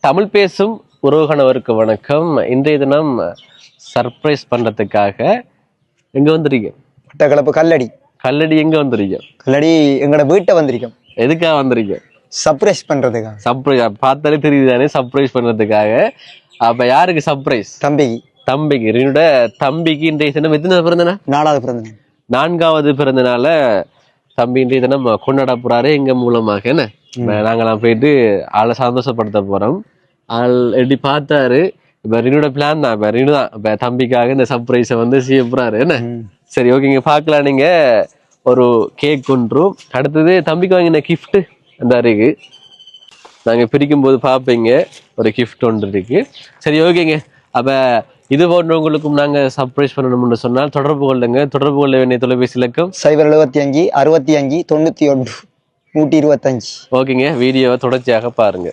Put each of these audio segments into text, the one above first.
தமிழ் பேசும் உறவுகணவருக்கு வணக்கம். இன்றைய தினம் சர்ப்ரைஸ் பண்றதுக்காக எங்க வந்திருக்கீங்க? மட்டக்களப்பு கல்லடி. கல்லடி எங்க வந்திருக்கீங்க? கல்லடி எங்களோட வீட்டை வந்திருக்கோம். எதுக்காக வந்திருக்கீங்க? சர்ப்ரைஸ் பண்றதுக்கா சர்ப்ரைஸ் பார்த்தாலே தெரியுது தானே சர்ப்ரைஸ் பண்றதுக்காக. அப்ப யாருக்கு சர்ப்ரைஸ் தம்பிக்கு. தம்பிக்கு. என்னோட தம்பிக்கு இன்றைய தினம் எத்தனை பிறந்தனா? நாலாவது பிறந்த நாள். நான்காவது பிறந்தனால தம்பி இன்றைய தினம் கொண்டாட போறாரு எங்க மூலமாக. என்ன? நாங்களாம் போயிட்டு ஆளை சந்தோஷப்படுத்த போறோம். ஆள் எப்படி பார்த்தாரு? இப்ப ரினுட பிளான் தான். இப்ப ரினு தான். இப்ப தம்பிக்காக இந்த சர்ப்ரைஸை வந்து செய்ய போறாரு. என்ன. சரி ஓகேங்க பார்க்கலாம். நீங்க ஒரு கேக் ஒன்றும் அடுத்தது தம்பிக்கு வாங்கின gift அந்த இருக்கு நாங்க பிரிக்கும் போது பார்ப்பீங்க. ஒரு gift ஒன்று இருக்கு. சரி ஓகேங்க அப்ப இது போன்றவங்களுக்கும் நாங்க சர்ப்ரைஸ் பண்ணணும்னு சொன்னால் தொடர்பு கொள்ளுங்க. தொடர்பு கொள்ள வேண்டிய தொலைபேசி இலக்கம் சைபர் எழுபத்தி அஞ்சு அறுபத்தி அஞ்சு தொண்ணூத்தி ஒன்று. நூற்றி இருபத்தஞ்சு. ஓகேங்க வீடியோவை தொடர்ச்சியாக பாருங்க.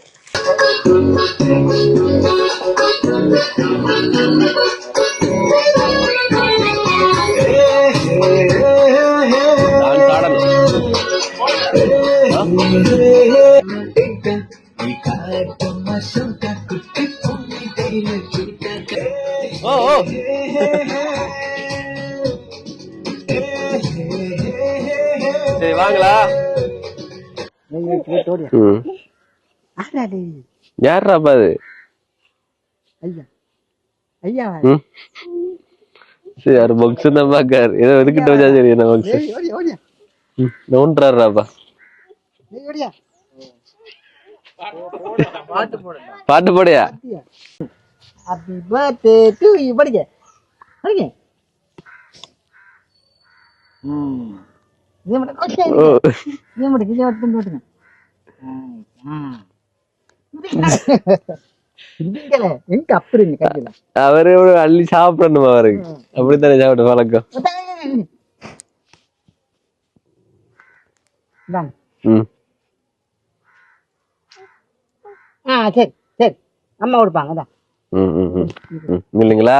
ஓ சரி வாங்களா? யாரா பாது சரி யாரு பாக்ஸ் தான் பாக்காரு ஏதோ எதுக்கிட்ட வச்சா சரி என்ன பாக்ஸ் நோன்றாருப்பா பாட்டு போடையா? ஹாப்பி பர்த்டே டு யூ படிங்க. படிங்க. ம். அவரு அள்ளி சாப்பிடணும் அவருக்கு அப்படித்தானே சாப்பிட பழக்கம் இந்தாங்க ம் ஆ சரி சரி அம்மா கொடுப்பாங்க இல்லைங்களா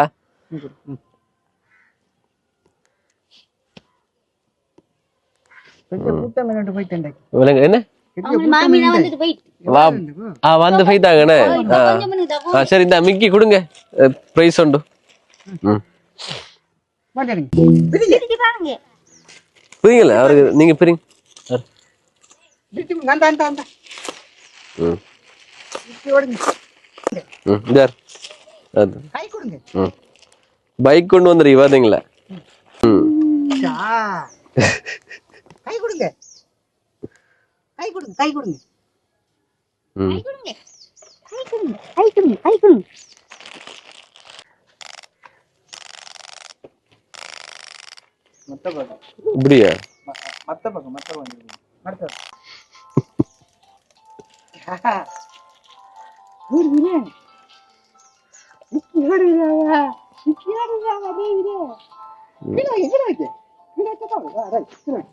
என்ன? வந்து ஆ. சரி இந்த மிக்கி கொடுங்க. ப்ரைஸ் உண்டு. புரியுங்கள அவருக்கு நீங்க பிரிங்க. பைக் கொண்டு வந்துருக்கீங்க பாத்தீங்களா. கை கொடுங்க. கை கொடுங்க கை கொடுங்க. கை கொடுங்க. கை கொடுங்க கை கொடுங்க கை கொடுங்க. மத்த பக்கம். இப்படியா மத்த பக்கம் மத்த பக்கம் கீழ வைக்க கீழ வைக்க கீழ வைக்க சரி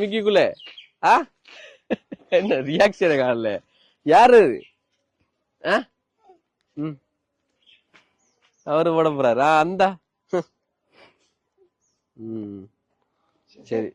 மிக்கிக்குள்ள? ஆ? என்ன ரியாக்ஷன் காணல. யாரு அது? ஆ? ம். அவரு போட போறாரா. அந்தா அந்த. ம். சரி.